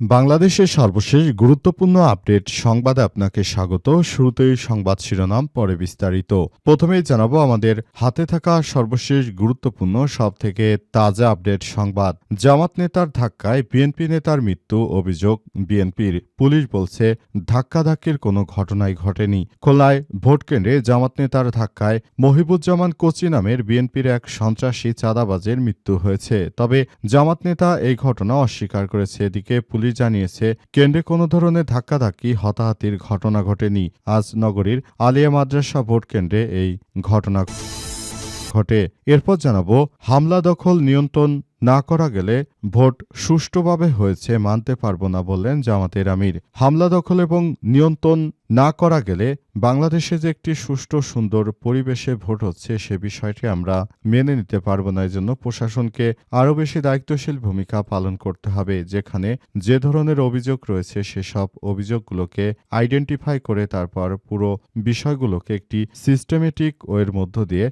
বাংলাদেশের সর্বশেষ গুরুত্বপূর্ণ আপডেট সংবাদে আপনাকে স্বাগত। শুরুতেই সংবাদ শিরোনাম, পরে বিস্তারিত। প্রথমেই জানাব আমাদের হাতে থাকা সর্বশেষ গুরুত্বপূর্ণ সব থেকে তাজা আপডেট সংবাদ। জামাত নেতার ধাক্কায় বিএনপি নেতার মৃত্যু অভিযোগ। বিএনপির পুলিশ বলছে, ধাক্কাধাক্কির কোনো ঘটনাই ঘটেনি। খোলায় ভোটকেন্দ্রে জামাত নেতার ধাক্কায় মহিবুজ্জামান কোচি নামের বিএনপির এক সন্ত্রাসী চাঁদাবাজের মৃত্যু হয়েছে। তবে জামাত নেতা এই ঘটনা অস্বীকার করেছে। এদিকে পুলিশ জানিয়েছে, কেন্দ্রে কোনো ধরনের ধাক্কাধাক্কি, হতাহতির ঘটনা ঘটেনি। আজ নগরীর আলিয়া মাদ্রাসা ভোট কেন্দ্রে এই ঘটনা ঘটে। এরপর জানাব, হামলা দখল নিয়ন্ত্রণ না করা গেলে ভোট সুষ্ঠুভাবে হয়েছে মানতে পারব না বললেন জামাতের আমির। হামলা দখল এবং নিয়ন্ত্রণ না করা গেলে বাংলাদেশে যে একটি সুষ্ঠু সুন্দর পরিবেশে ভোট হচ্ছে সে বিষয়টি আমরা মেনে নিতে পারব না। এজন্য প্রশাসনকে আরও বেশি দায়িত্বশীল ভূমিকা পালন করতে হবে, যেখানে যে ধরনের অভিযোগ রয়েছে সেসব অভিযোগগুলোকে আইডেন্টিফাই করে তারপর পুরো বিষয়গুলোকে একটি সিস্টেমেটিক ওয়ের মধ্য দিয়ে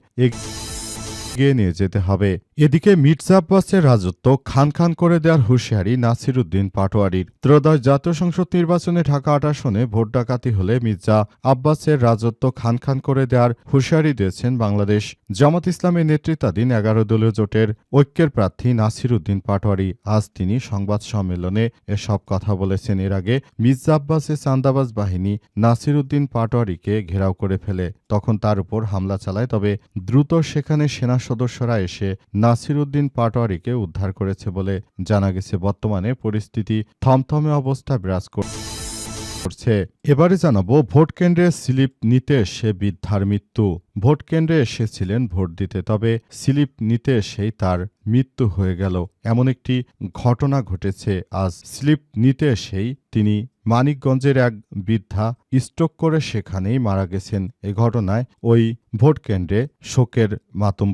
এগিয়ে নিয়ে যেতে হবে। এদিকে মির্জা আব্বাসের রাজত্ব খান খান করে দেওয়ার হুঁশিয়ারি নাসির উদ্দিন পাটোয়ারির। ত্রয়োদশ জাতীয় সংসদ নির্বাচনে ঢাকা আট আসনে ভোট ডাকাতি হলে মির্জা আব্বাসের রাজত্ব খান খান করে দেওয়ার হুঁশিয়ারি দিয়েছেন বাংলাদেশ। জামাত ইসলামের নেতৃত্বাধীন এগারো দলীয় জোটের ঐক্যের প্রার্থী নাসির উদ্দিন পাটোয়ারি আজ তিনি সংবাদ সম্মেলনে এসব কথা বলেছেন। এর আগে মির্জা আব্বাসের চান্দাবাজ বাহিনী নাসির উদ্দিন পাটোয়ারিকে ঘেরাও করে ফেলে। তখন তার উপর হামলা চালায়, তবে দ্রুত সেখানে সেনা সদস্যরা এসে নাসির উদ্দিন পাটোয়ারিকে উদ্ধার করেছে বলে জানা গেছে। বর্তমানে পরিস্থিতি থমথমে অবস্থা বিরাজ কর- করছে। এবারে জানাব, ভোট কেন্দ্রে স্লিপ নিতে এসে বৃদ্ধার মৃত্যু। ভোট কেন্দ্রে এসেছিলেন ভোট দিতে, তবে স্লিপ নিতে এসেই তার মৃত্যু হয়ে গেল। এমন একটি ঘটনা ঘটেছে। আজ স্লিপ নিতে এসেই তিনি মানিকগঞ্জের এক বৃদ্ধা স্ট্রোক করে সেখানেই মারা গেছেন। এ ঘটনায় ওই ভোট কেন্দ্রে শোকের মাতম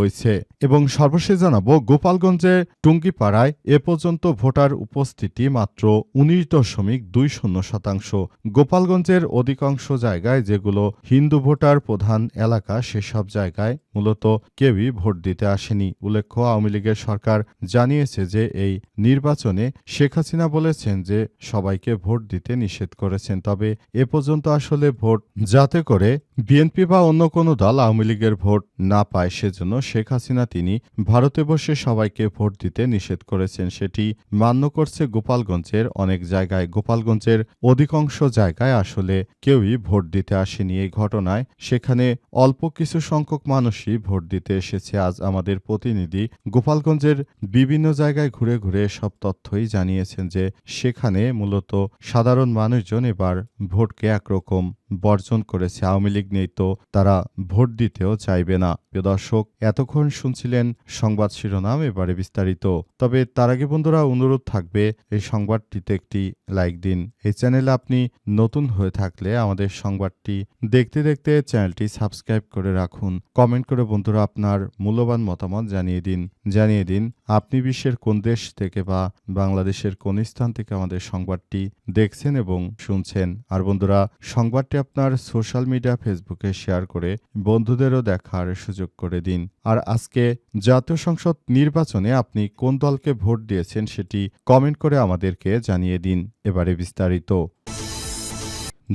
হয়েছে এবং সর্বশেষ জানাব গোপালগঞ্জে টুঙ্গিপাড়ায় এ পর্যন্ত ভোটার উপস্থিতি মাত্র উনিশ দশমিক দুই শূন্য শতাংশ। গোপালগঞ্জের অধিকাংশ জায়গায় যেগুলো হিন্দু ভোটার প্রধান এলাকা, সেসব জায়গায় মূলত কেউই ভোট দিতে আসেনি। উল্লেখ্য, আওয়ামী লীগের সরকার জানিয়েছে যে এই নির্বাচনে শেখ হাসিনা বলেছেন যে সবাইকে ভোট দিতে নিষেধ করেছেন। তবে এ পর্যন্ত আসলে ভোট যাতে করে বিএনপি বা অন্য কোনো দল আওয়ামী লীগের ভোট না পায়, সেজন্য শেখ হাসিনা তিনি ভারতে বসে সবাইকে ভোট দিতে নিষেধ করেছেন। সেটি মান্য করছে গোপালগঞ্জের অনেক জায়গায়। গোপালগঞ্জের অধিকাংশ জায়গায় আসলে কেউই ভোট দিতে আসেনি। এই ঘটনায় সেখানে অল্প কিছু সংখ্যক মানুষই ভোট দিতে এসেছে আজ আমাদের প্রতিনিধি। গোপালগঞ্জের বিভিন্ন জায়গায় ঘুরে ঘুরে সব তথ্যই জানিয়েছেন যে সেখানে মূলত সাধারণ মানুষজন এবার ভোটকে একরকম বর্জন করেছে। আওয়ামী লীগ নেই তো, তারা ভোট দিতেও চাইবে না। প্রিয় দর্শক, এতক্ষণ শুনছিলেন সংবাদ শিরোনাম এবারে বিস্তারিত। তবে তার আগে বন্ধুরা, অনুরোধ থাকবে, এই সংবাদটিতে একটি লাইক দিন। এই চ্যানেলে আপনি নতুন হয়ে থাকলে আমাদের সংবাদটি দেখতে দেখতে চ্যানেলটি সাবস্ক্রাইব করে রাখুন। কমেন্ট করে বন্ধুরা আপনার মূল্যবান মতামত জানিয়ে দিন। জানিয়ে দিন, আপনি বিশ্বের কোন দেশ থেকে বা বাংলাদেশের কোন স্থান থেকে আমাদের সংবাদটি দেখছেন এবং শুনছেন। আর বন্ধুরা, সংবাদটি আপনার সোশ্যাল মিডিয়া ফেসবুকে শেয়ার করে বন্ধুদেরও দেখার সুযোগ করে দিন। আর আজকে জাতীয় সংসদ নির্বাচনে আপনি কোন দলকে ভোট দিয়েছেন সেটি কমেন্ট করে আমাদেরকে জানিয়ে দিন। এবারে বিস্তারিত।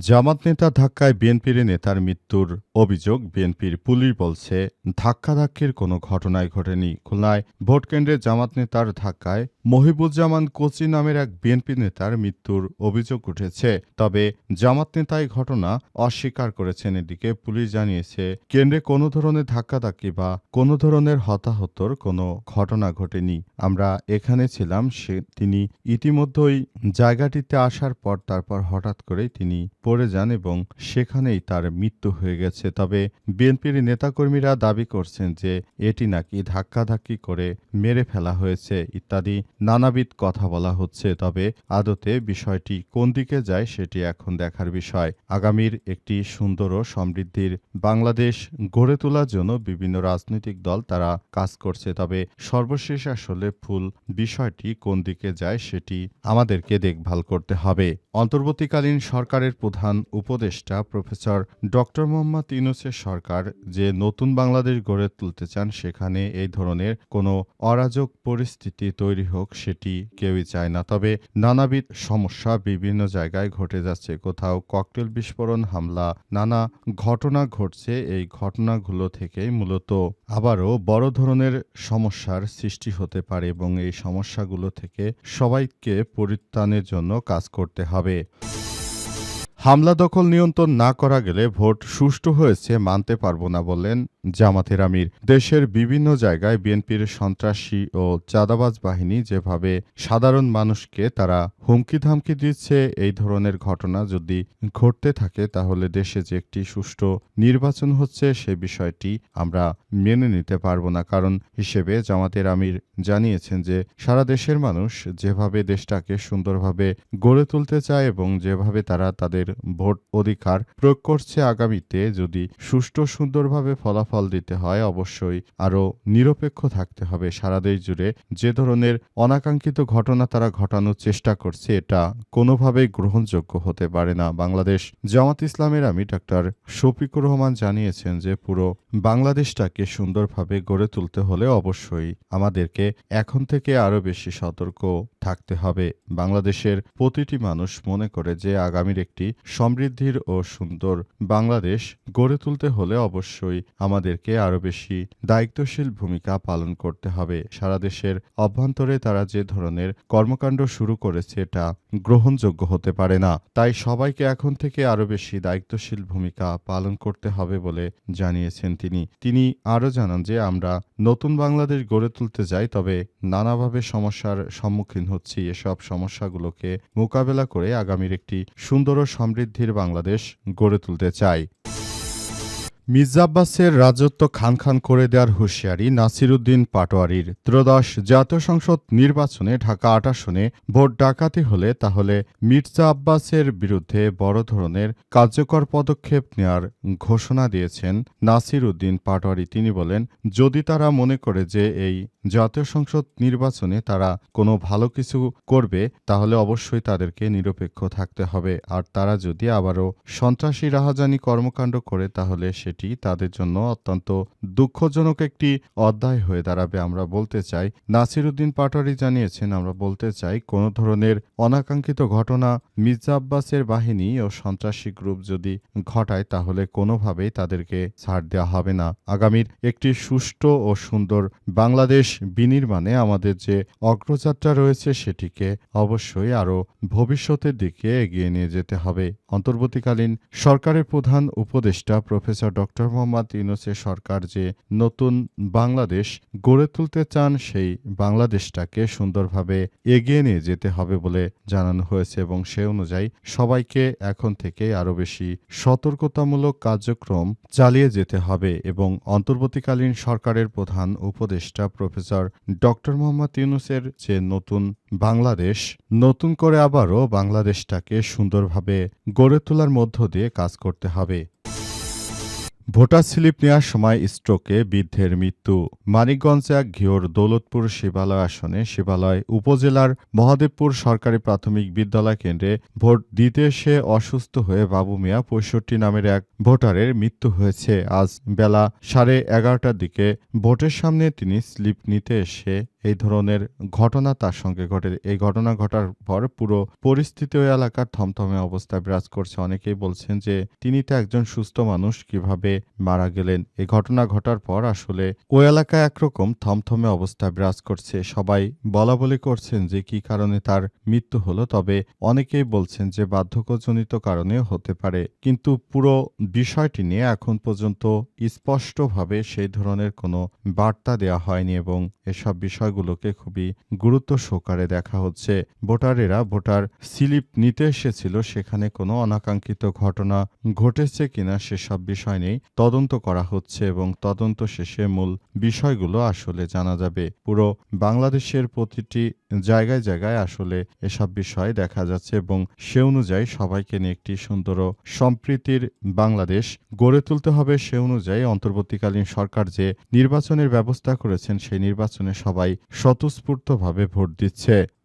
জামাত নেতা ধাক্কায় বিএনপির নেতার মৃত্যুর অভিযোগ, বিএনপির পুলিশ বলছে, ধাক্কাধাক্কির কোনো ঘটনাই ঘটেনি। খুলনায় ভোটকেন্দ্রে জামাত নেতার ধাক্কায় মহিবুজ্জামান কোচি নামের এক বিএনপি নেতার মৃত্যুর অভিযোগ উঠেছে। তবে জামাত নেতা ঘটনা অস্বীকার করেছেন এদিকে পুলিশ জানিয়েছে, কেন্দ্রে কোনো ধরনের ধাক্কাধাক্কি বা কোনো ধরনের হতাহতর কোনো ঘটনা ঘটেনি। আমরা এখানে ছিলাম, সে তিনি ইতিমধ্যেই জায়গাটিতে আসার পর তারপর হঠাৎ করেই তিনি পড়ে যান এবং সেখানেই তার মৃত্যু হয়ে গেছে। তবে বিএনপির নেতাকর্মীরা দাবি করছেন যে, এটি নাকি ধাক্কাধাক্কি করে মেরে ফেলা হয়েছে ইত্যাদি নানাবিধ কথা বলা হচ্ছে, তবে আদতে বিষয়টি কোন দিকে যায় সেটি এখন দেখার বিষয়। আগামীর একটি সুন্দর ও সমৃদ্ধির বাংলাদেশ গড়ে তোলার জন্য বিভিন্ন রাজনৈতিক দল তারা কাজ করছে, তবে সর্বশেষ আসলে ফুল বিষয়টি কোন দিকে যায় সেটি আমাদেরকে দেখভাল করতে হবে। অন্তর্বর্তীকালীন সরকারের প্রধান উপদেষ্টা প্রফেসর ডক্টর মোহাম্মদ ইউনুসের সরকার যে নতুন বাংলাদেশ গড়ে তুলতে চান, সেখানে এই ধরনের কোনো অরাজক পরিস্থিতি তৈরি হোক সেটি কেউই চায় না। তবে নানাবিধ সমস্যা বিভিন্ন জায়গায় ঘটে যাচ্ছে। কোথাও ককটেল বিস্ফোরণ, হামলা, নানা ঘটনা ঘটছে। এই ঘটনাগুলো থেকেই মূলত আবারও বড় ধরনের সমস্যার সৃষ্টি হতে পারে এবং এই সমস্যাগুলো থেকে সবাইকে পরিত্রাণের জন্য কাজ করতে হবে। হামলা দখল নিয়ন্ত্রণ না করা গেলে ভোট সুষ্ঠু হয়েছে মানতে পারব না বললেন জামাতের আমির। দেশের বিভিন্ন জায়গায় বিএনপির সন্ত্রাসী ও চাঁদাবাজ বাহিনী যেভাবে সাধারণ মানুষকে তারা হুমকি ধামকি দিচ্ছে, এই ধরনের ঘটনা যদি ঘটতে থাকে তাহলে দেশে যে একটি সুষ্ঠু নির্বাচন হচ্ছে সে বিষয়টি আমরা মেনে নিতে পারব না। কারণ হিসেবে জামাতের আমির জানিয়েছেন যে সারা দেশের মানুষ যেভাবে দেশটাকে সুন্দরভাবে গড়ে তুলতে চায় এবং যেভাবে তারা তাদের ভোট অধিকার প্রয়োগ করছে আগামীতে। যদি সুষ্ঠু সুন্দরভাবে ফলাফল দিতে হয়, অবশ্যই আরও নিরপেক্ষ থাকতে হবে। সারা দেশ জুড়ে যে ধরনের অনাকাঙ্ক্ষিত ঘটনা তারা ঘটানোর চেষ্টা করছে, এটা কোনোভাবেই গ্রহণযোগ্য হতে পারে না। বাংলাদেশ জামাত ইসলামের আমি ডাক্তার শফিকুর রহমান জানিয়েছেন যে, পুরো বাংলাদেশটাকে সুন্দরভাবে গড়ে তুলতে হলে অবশ্যই আমাদেরকে এখন থেকে আরও বেশি সতর্ক থাকতে হবে। বাংলাদেশের প্রতিটি মানুষ মনে করে যে আগামীর একটি সমৃদ্ধির ও সুন্দর বাংলাদেশ গড়ে তুলতে হলে অবশ্যই আমাদেরকে আরও বেশি দায়িত্বশীল ভূমিকা পালন করতে হবে। সারা দেশের অভ্যন্তরে তারা যে ধরনের কর্মকাণ্ড শুরু করেছে এটা গ্রহণযোগ্য হতে পারে না। তাই সবাইকে এখন থেকে আরও বেশি দায়িত্বশীল ভূমিকা পালন করতে হবে বলে জানিয়েছেন তিনি। তিনি আরও জানান যে আমরা নতুন বাংলাদেশ গড়ে তুলতে যাই তবে নানাভাবে সমস্যার সম্মুখীন হচ্ছি এসব সমস্যাগুলোকে মোকাবেলা করে আগামীর একটি সুন্দর ও সমৃদ্ধির বাংলাদেশ গড়ে তুলতে চাই। মির্জা আব্বাসের রাজত্ব খান খান করে দেওয়ার হুঁশিয়ারি নাসিরুদ্দিন পাটোয়ারির। ত্রয়োদশ জাতীয় সংসদ নির্বাচনে ঢাকা আট আসনে ভোট ডাকাতি হলে তাহলে মির্জা আব্বাসের বিরুদ্ধে বড় ধরনের কার্যকর পদক্ষেপ নেওয়ার ঘোষণা দিয়েছেন নাসির উদ্দিন পাটোয়ারি। তিনি বলেন, যদি তারা মনে করে যে এই জাতীয় সংসদ নির্বাচনে তারা কোনো ভালো কিছু করবে, তাহলে অবশ্যই তাদেরকে নিরপেক্ষ থাকতে হবে। আর তারা যদি আবারও সন্ত্রাসী রাহাজানি কর্মকাণ্ড করে, তাহলে সেটি তাদের জন্য অত্যন্ত দুঃখজনক একটি অধ্যায় হয়ে দাঁড়াবে। আমরা বলতে চাই, নাসিরুদ্দিন পাটোয়ারি জানিয়েছেন, আমরা বলতে চাই, কোনো ধরনের অনাকাঙ্ক্ষিত ঘটনা মির্জা আব্বাসের বাহিনী ও সন্ত্রাসী গ্রুপ যদি ঘটায়, তাহলে কোনোভাবেই তাদেরকে ছাড় দেওয়া হবে না। আগামীর একটি সুষ্ঠু ও সুন্দর বাংলাদেশ বিনির্মাণে আমাদের যে অগ্রযাত্রা রয়েছে, সেটিকে অবশ্যই আরও ভবিষ্যতের দিকে এগিয়ে নিয়ে যেতে হবে। অন্তর্বর্তীকালীন সরকারের প্রধান উপদেষ্টা প্রফেসর ডক্টর মোহাম্মদ ইউনুসের সরকার যে নতুন বাংলাদেশ গড়ে তুলতে চান, সেই বাংলাদেশটাকে সুন্দরভাবে এগিয়ে নিয়ে যেতে হবে বলে জানানো হয়েছে এবং সে অনুযায়ী সবাইকে এখন থেকে আরও বেশি সতর্কতামূলক কার্যক্রম চালিয়ে যেতে হবে এবং অন্তর্বর্তীকালীন সরকারের প্রধান উপদেষ্টা প্রফেসর ডক্টর মোহাম্মদ ইউনুসের যে নতুন বাংলাদেশ, নতুন করে আবারও বাংলাদেশটাকে সুন্দরভাবে গড়ে তোলার মধ্য দিয়ে কাজ করতে হবে। ভোটার স্লিপ নেওয়ার সময় স্ট্রোকে বৃদ্ধের মৃত্যু। মানিকগঞ্জ এক ঘিওর দৌলতপুর শিবালয় আসনে শিবালয় উপজেলার মহাদেবপুর সরকারি প্রাথমিক বিদ্যালয় কেন্দ্রে ভোট দিতে এসে অসুস্থ হয়ে বাবু মিয়া পঁয়ষট্টি নামের এক ভোটারের মৃত্যু হয়েছে। আজ বেলা সাড়ে এগারোটার দিকে ভোটের সামনে তিনি স্লিপ নিতে এসে এই ধরনের ঘটনা তার সঙ্গে ঘটে। এই ঘটনা ঘটার পর পুরো পরিস্থিতি ওই এলাকার থমথমে অবস্থায় বিরাজ করছে। অনেকেই বলছেন যে তিনি তো একজন সুস্থ মানুষ, কীভাবে মারা গেলেন? এই ঘটনা ঘটার পর আসলে ওই এলাকায় একরকম থমথমে অবস্থা বিরাজ করছে। সবাই বলা বলি করছেন যে কি কারণে তার মৃত্যু হলো, তবে অনেকেই বলছেন যে বার্ধক্যজনিত কারণে হতে পারে। কিন্তু পুরো বিষয়টি নিয়ে এখন পর্যন্ত স্পষ্টভাবে সেই ধরনের কোনো বার্তা দেওয়া হয়নি এবং এসব বিষয়গুলোকে খুবই গুরুত্ব সহকারে দেখা হচ্ছে। ভোটারেরা ভোটার স্লিপ নিতে এসেছিল, সেখানে কোনো অনাকাঙ্ক্ষিত ঘটনা ঘটেছে কিনা সেসব বিষয় নেই তদন্ত করা হচ্ছে এবং তদন্ত শেষে মূল বিষয়গুলো আসলে জানা যাবে। পুরো বাংলাদেশের প্রতিটি জায়গায় জায়গায় আসলে এসব বিষয় দেখা যাচ্ছে এবং সে অনুযায়ী সবাইকে নিয়ে একটি সুন্দর সম্প্রীতির বাংলাদেশ গড়ে তুলতে হবে। সে অনুযায়ী অন্তর্বর্তীকালীন সরকার যে নির্বাচনের ব্যবস্থা করেছেন, সেই নির্বাচনে সবাই স্বতঃস্ফূর্তভাবে ভোট দিচ্ছে।